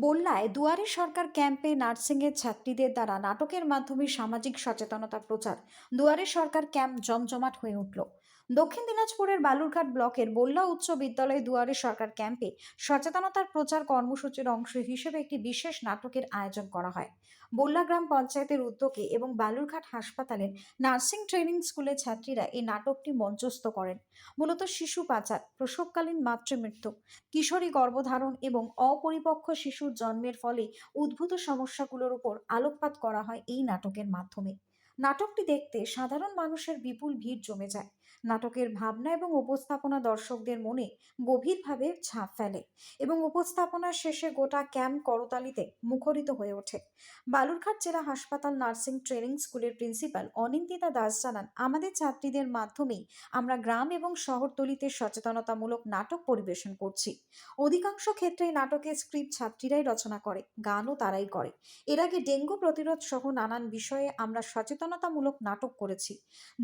বললায়, দুয়ারে সরকার ক্যাম্পে নার্সিংয়ের ছাত্রীদের দ্বারা নাটকের মাধ্যমে সামাজিক সচেতনতা প্রচার। দুয়ারে সরকার ক্যাম্প জমজমাট হয়ে উঠল। দক্ষিণ দিনাজপুরের বালুরঘাট ব্লকের বল্লা উচ্চ বিদ্যালয় দুয়ারে সরকার ক্যাম্পে সচেতনতার প্রচার কর্মসূচির অংশ হিসেবে একটি বিশেষ নাটকের আয়োজন করা হয়। বল্লা গ্রাম পঞ্চায়েতের উদ্যোগে এবং বালুরঘাট হাসপাতালের নার্সিং ট্রেনিং স্কুলের ছাত্রীরা এই নাটকটি মঞ্চস্থ করেন। মূলত শিশু পাচার, প্রসবকালীন মাতৃমৃত্যু, কিশোরী গর্ভধারণ এবং অপরিপক্ক শিশুর জন্মের ফলে উদ্ভূত সমস্যাগুলোর উপর আলোকপাত করা হয় এই নাটকের মাধ্যমে। নাটকটি দেখতে সাধারণ মানুষের বিপুল ভিড় জমে যায়। নাটকের ভাবনা এবং উপস্থাপনা দর্শকদের মনে গভীরভাবে ছাপ ফেলে এবং উপস্থাপনার শেষে গোটা ক্যাম্প করতালিতে মুখরিত হয়ে ওঠে। বালুরঘাট জেলা হাসপাতাল নার্সিং ট্রেনিং স্কুলের প্রিন্সিপাল অনিন্দিতা দাস জানান, আমাদের ছাত্রীদের মাধ্যমেই আমরা গ্রাম এবং শহরতলিতে সচেতনতামূলক নাটক পরিবেশন করছি। অধিকাংশ ক্ষেত্রে নাটকের স্ক্রিপ্ট ছাত্রীরাই রচনা করে, গানও তারাই করে। এর আগে ডেঙ্গু প্রতিরোধ সহ নানান বিষয়ে আমরা সচেতনতামূলক নাটক করেছি।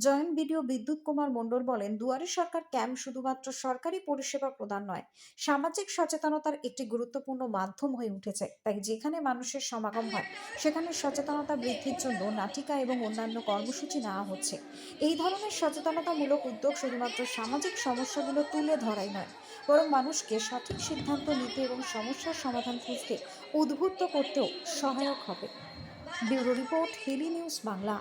জয়েন্ট বিডিও বিদ্যুৎ কুমার মণ্ডল বলেন, দুয়ারে সরকার ক্যাম্প শুধুমাত্র সরকারি পরিষেবা প্রদান নয়, সামাজিক সচেতনতার একটি গুরুত্বপূর্ণ মাধ্যম হয়ে উঠেছে। তাই যেখানে মানুষের সমাগম হয়, সেখানে সচেতনতা বৃদ্ধির জন্য নাটিকা এবং অন্যান্য কর্মসূচি নেওয়া হচ্ছে। এই ধরনের সচেতনতামূলক উদ্যোগ শুধুমাত্র সামাজিক সমস্যাগুলো তুলে ধরাই নয়, বরং মানুষকে সঠিক সিদ্ধান্ত নিতে এবং সমস্যার সমাধান খুঁজতে উদ্বুদ্ধ করতেও সহায়ক হবে। Bureau report, Hili news Bangla.